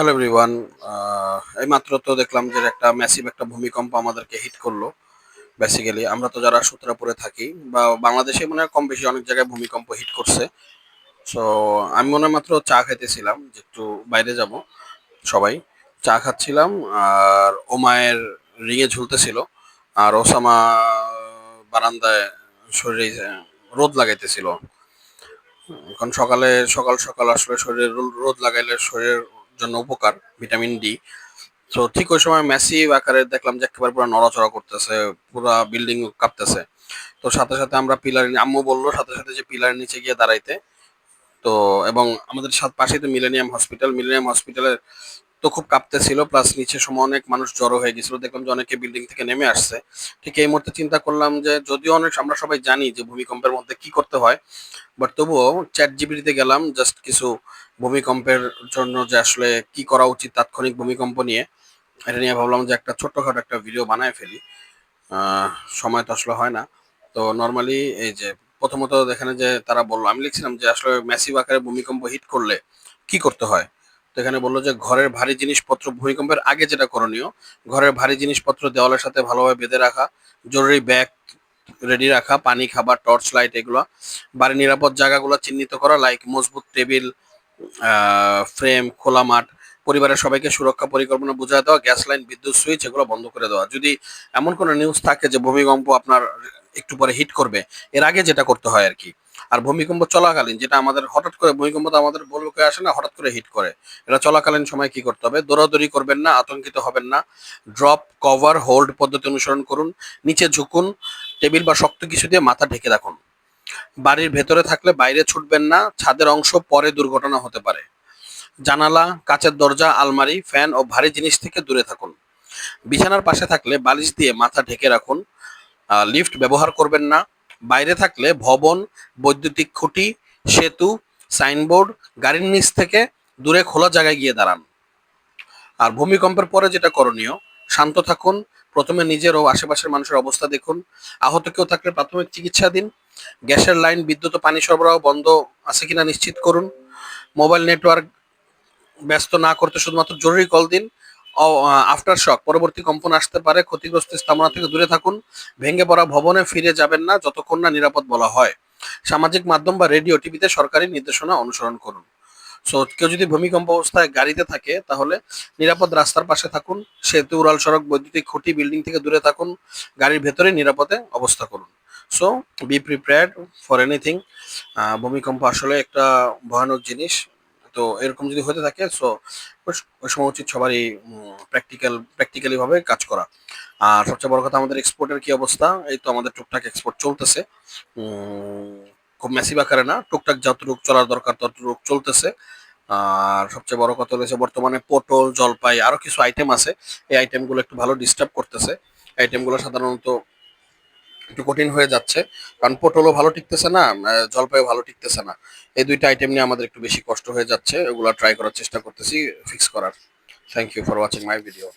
Hello everyone এই মাত্র তো দেখলাম যে একটা ম্যাসিভ একটা ভূমিকম্প আমাদেরকে হিট করল বেসিক্যালি আমরা তো যারা সূত্রাপুরে থাকি বা বাংলাদেশে মনে হয় কম বেশি অনেক জায়গায় ভূমিকম্প হিট করছে। সো আমি মনে মাত্র চা খাইতেছিলাম, যে একটু বাইরে যাব সবাই। চা খাচ্ছিলাম আর ওমায়ের রিঙে ঝুলতেছিল আর ওসামা বারান্দায় শরীরে, রোদ লাগাইতেছিল। এখন সকালে, সকাল সকাল আসলে শরীরে রোদ লাগাইলে শরীরের জন্য উপকার, ভিটামিন ডি। তো ঠিক ওই সময় ম্যাসিভ আকারে দেখলাম যে একেবারে পুরো নড়াচড়া করতেছে, পুরো বিল্ডিং কাঁপতেছে। তো সাথে সাথে আমরা পিলার আম্মু বলল সাথে সাথে যে পিলার নিচে গিয়ে দাঁড়াইতে। তো, এবং আমাদের সাথে পাশেই তো মিলেনিয়াম হসপিটাল মিলেনিয়াম হসপিটালের তো খুব কাঁপতেছিল প্লাস নিচে সময় অনেক মানুষ জড়ো হয়ে গেছিল। দেখলাম যে অনেকে বিল্ডিং থেকে নেমে আসছে। ঠিক এই মুহূর্তে চিন্তা করলাম যে যদিও অনেক, আমরা সবাই জানি যে ভূমিকম্পের মধ্যে কি করতে হয় বাট তবুও চ্যাট জিবিটিতে গেলাম জাস্ট কিছু ভূমিকম্পের জন্য যে আসলে কি করা উচিত তাৎক্ষণিক ভূমিকম্প নিয়ে। এটা নিয়ে ভাবলাম যে একটা ছোট্টখাটো একটা ভিডিও বানায় ফেলি। সময় তো আসলে হয় না। তো নর্মালি এই যে প্রথমত এখানে যে তারা বলল, আমি লিখছিলাম যে আসলে ম্যাসিভ আকারে ভূমিকম্প হিট করলে কি করতে হয়? এখানে বলল যে ঘরের ভারী জিনিসপত্র, ভূমিকম্পের আগে যেটা করণীয়, ঘরের ভারী জিনিসপত্র দেওয়ালের সাথে ভালোভাবে বেঁধে রাখা, জরুরি ব্যাগ রেডি রাখা, পানি, খাবার টর্চ লাইট এগুলো, বাড়ির নিরাপদ জায়গাগুলো চিহ্নিত করা লাইক মজবুত টেবিল ফ্রেম খোলা মাঠ, পরিবারের সবাইকে সুরক্ষা পরিকল্পনা বুঝায় দেওয়া গ্যাস লাইন বিদ্যুৎ সুইচ এগুলো বন্ধ করে দেওয়া। যদি এমন কোনো নিউজ থাকে যে ভূমিকম্প আপনার একটু পরে হিট করবে, এর আগে যেটা করতে হয় আর কি। আর ভূমিকম্প চলাকালীন, যেটা আমাদের হঠাৎ করে ভূমিকম্প তো আমাদের বলকে আসে না, হঠাৎ করে হিট করে। এটা চলাকালীন সময় কি করতে হবে? দৌড়াদৌড়ি করবেন না, আতঙ্কিত হবেন না। ড্রপ, কভার, হোল্ড পদ্ধতি অনুসরণ করুন, নিচে ঝুঁকুন, টেবিল বা শক্ত কিছু দিয়ে মাথা ঢেকে রাখুন। বাড়ির ভেতরে থাকলে বাইরে ছুটবেন না, ছাদের অংশ পরে দুর্ঘটনা হতে পারে। জানালা, কাচের দরজা, আলমারি, ফ্যান ও ভারী জিনিস থেকে দূরে থাকুন। বিছানার পাশে থাকলে বালিশ দিয়ে মাথা ঢেকে রাখুন। লিফট ব্যবহার করবেন না বাইরে থাকলে ভবন, বৈদ্যুতিক খুঁটি, সেতু, সাইনবোর্ড, গাড়ির নিচ থেকে দূরে খোলা জায়গায় গিয়ে দাঁড়ান। আর ভূমিকম্পের পরে যেটা করণীয়, শান্ত থাকুন, প্রথমে নিজের ও আশেপাশের মানুষের অবস্থা দেখুন, আহত কেউ থাকলে প্রাথমিক চিকিৎসা দিন, গ্যাসের লাইন, বিদ্যুৎ ও পানি সরবরাহ বন্ধ আছে কিনা নিশ্চিত করুন, মোবাইল নেটওয়ার্ক ব্যস্ত না করতে শুধুমাত্র জরুরি কল দিন আফটার শক পরবর্তী কম্পন আসতে পারে, ক্ষতিগ্রস্ত স্থাপনা থেকে দূরে থাকুন, ভেঙে পড়া ভবনে ফিরে যাবেন না, যতক্ষণ না নিরাপদ বলা হয়। সামাজিক মাধ্যম বা রেডিও, টিভিতে সরকারি নির্দেশনা অনুসরণ করুন। সো কেউ যদি ভূমিকম্প অবস্থায় গাড়িতে থাকে, তাহলে নিরাপদ রাস্তার পাশে থাকুন, সেতু, উড়াল সড়ক, বৈদ্যুতিক খুঁটি, বিল্ডিং থেকে দূরে থাকুন, গাড়ির ভেতরে নিরাপদে অবস্থা করুন। So be prepared for anything ভূমিকম্প আসলে একটা ভয়ানক জিনিস তো এরকম যদি হতে থাকে সো, ওই সময় উচিত সবারই প্র্যাকটিক্যাল প্র্যাকটিক্যালি ভাবে কাজ করা। আর সবচেয়ে বড় কথা, আমাদের এক্সপোর্টের কি অবস্থা? এই তো আমাদের টুকটাক এক্সপোর্ট চলতেছে। খুব ম্যাসিভ আকারে না, টুকটাক যতটুকু চলার দরকার ততটুকু চলতেছে। আর সবচেয়ে বড় কথা হচ্ছে বর্তমানে পটল, জলপাই, আরও কিছু আইটেম আছে। এই আইটেমগুলো একটু ভালো ডিস্টার্ব করতেছে। আইটেমগুলো সাধারণত একটু কঠিন হয়ে যাচ্ছে। কারণ পটলও ভালো টিকতেছে না জলপাইও ভালো টিকতেছে না। এই দুইটা আইটেম নিয়ে আমাদের একটু বেশি কষ্ট হয়ে যাচ্ছে। ওগুলো ট্রাই করার চেষ্টা করতেছি ফিক্স করার। Thank you for watching my video